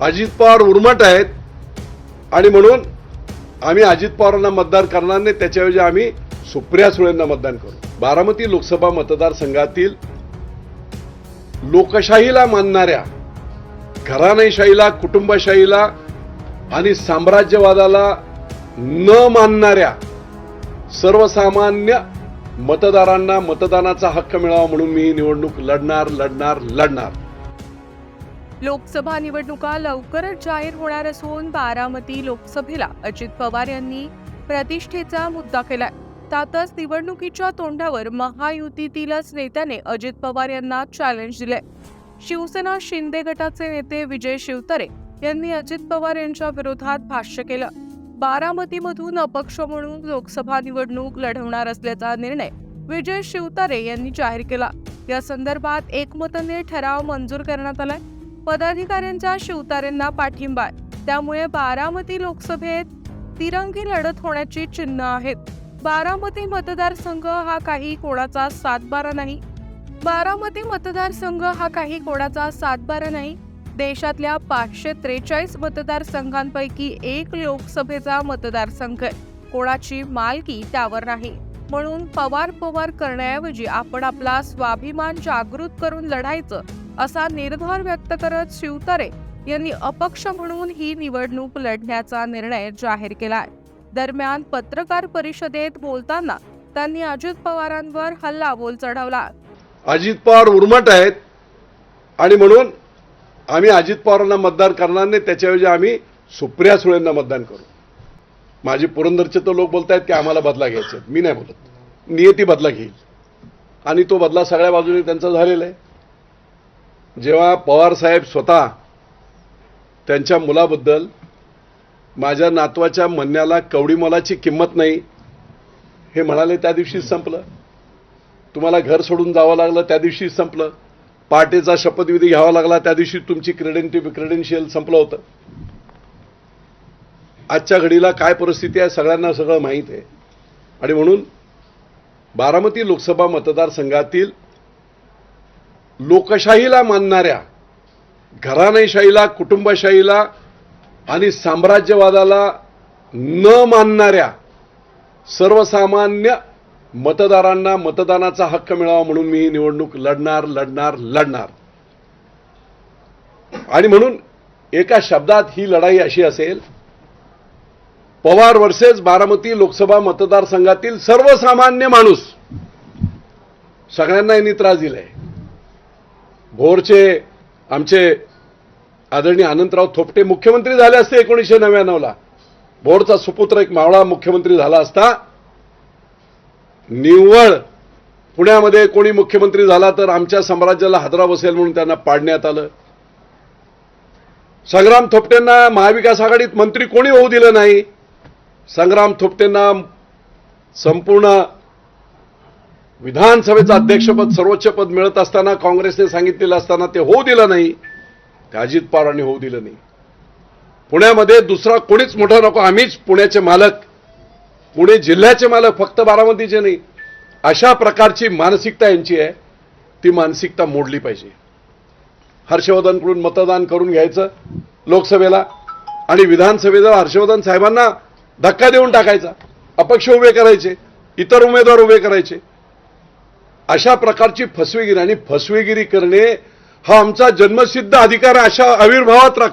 अजित पवार उर्मट आहेत. आणि म्हणून आम्ही अजित पवारांना मतदान करणार नाही त्याच्याऐवजी आम्ही सुप्रिया सुळेंना मतदान करू. बारामती लोकसभा मतदारसंघातील लोकशाहीला मानणाऱ्या घराणेशाहीला कुटुंबशाहीला आणि साम्राज्यवादाला न मानणाऱ्या सर्वसामान्य मतदारांना मतदानाचा हक्क मिळावा म्हणून मी ही निवडणूक लढणार लढणार लढणार. लोकसभा निवडणुका लवकरच जाहीर होणार असून बारामती लोकसभेला अजित पवार यांनी प्रतिष्ठेचा मुद्दा केलाय. त्यातच निवडणुकीच्या तोंडावर महायुतीतीलच नेत्याने अजित पवार यांना चॅलेंज दिले शिवसेना शिंदे गटाचे नेते विजय शिवतरे यांनी अजित पवार यांच्या विरोधात भाष्य केलं. बारामतीमधून अपक्ष म्हणून लोकसभा निवडणूक लढवणार असल्याचा निर्णय विजय शिवतारे यांनी जाहीर केला. या संदर्भात एकमताने ठराव मंजूर करण्यात आलाय. पदाधिकाऱ्यांचा शिवतारेंना पाठिंबा आहे. त्यामुळे बारामती लोकसभेत तिरंगी लढत होण्याची चिन्ह आहेत. बारामती मतदारसंघ हा काही कोणाचा सातबारा नाही. बारामती मतदारसंघ हा काही कोणाचा सातबारा नाही. देशातल्या पाचशे त्रेचाळीस मतदारसंघांपैकी एक लोकसभेचा मतदारसंघ कोणाची मालकी त्यावर नाही. म्हणून पवार पवार करण्याऐवजी आपण आपला स्वाभिमान जागृत करून लढायचं असा निर्धार व्यक्त करत शिवतारे यांनी अपक्ष म्हणून ही निवडणूक लढण्याचा निर्णय जाहीर केलाय. दरम्यान पत्रकार परिषदेत बोलताना त्यांनी अजित पवारांवर हल्ला बोल चढवला. अजित पवार उर्मट आहेत आणि म्हणून आम्ही अजित पवारांना मतदान करणार नाही त्याच्याऐवजी आम्ही सुप्रिया सुळेंना मतदान करू. माझे पुरंदरचे तर लोक बोलतायत की आम्हाला बदला घ्यायचा आहेत. मी नाही बोलत. नियती बदला घेईल. आणि तो बदला सगळ्या बाजूने त्यांचा झालेला आहे. जेव्हा पवार साहेब स्वतः त्यांच्या मुलाबद्दल माझ्या नातवाच्या म्हणण्याला कवडी मोलाची किंमत नाही हे म्हणाले त्या दिवशीच संपलं. तुम्हाला घर सोडून जावं लागलं त्या दिवशी संपलं. पहाटेचा शपथविधी घ्यावा लागला त्या दिवशी तुमची क्रेडेंटि क्रेडेन्शियल संपलं होतं. आजच्या घडीला काय परिस्थिती आहे सगळ्यांना सगळं माहीत आहे. आणि म्हणून बारामती लोकसभा मतदारसंघातील लोकशाहीला मानणाऱ्या घराणेशाहीला कुटुंबशाहीला आणि साम्राज्यवादाला न मानणाऱ्या सर्वसामान्य मतदारांना मतदानाचा हक्क मिळावा म्हणून मी ही निवडणूक लढणार लढणार लढणार. आणि म्हणून एका शब्दात ही लढाई अशी असेल पवार वर्सेस बारामती लोकसभा मतदारसंघातील सर्वसामान्य माणूस सगळ्यांना यांनी त्रास दिलाय. भोरचे आमचे आदरणीय अनंतराव थोपटे मुख्यमंत्री झाले असते एकोणीसशे नव्याण्णवला. भोरचा सुपुत्र एक मावळा मुख्यमंत्री झाला असता. निव्वळ पुण्यामध्ये कोणी मुख्यमंत्री झाला तर आमच्या साम्राज्याला हादरा बसेल म्हणून त्यांना पाडण्यात आलं. संग्राम थोपटेंना महाविकास आघाडीत मंत्री कोणी होऊ दिलं नाही? संग्राम थोपटेंना संपूर्ण विधानसभेचं अध्यक्षपद सर्वोच्च पद मिळत असताना काँग्रेसने सांगितलेलं असताना ते होऊ दिलं नाही. ते अजित पवारांनी होऊ दिलं नाही. पुण्यामध्ये दुसरा कोणीच मोठा नको आम्हीच पुण्याचे मालक. पुणे जिल्ह्याचे मालक फक्त बारामतीचे नाही. अशा प्रकारची मानसिकता यांची आहे. ती मानसिकता मोडली पाहिजे. हर्षवर्धनकडून मतदान करून घ्यायचं लोकसभेला आणि विधानसभेला हर्षवर्धन साहेबांना धक्का देऊन टाकायचा. अपक्ष उभे करायचे इतर उमेदवार उभे करायचे. अशा प्रकारची फसवेगिरी आणि फसवेगिरी करणे हा आमचा जन्मसिद्ध अधिकार अशा आविर्भावात राख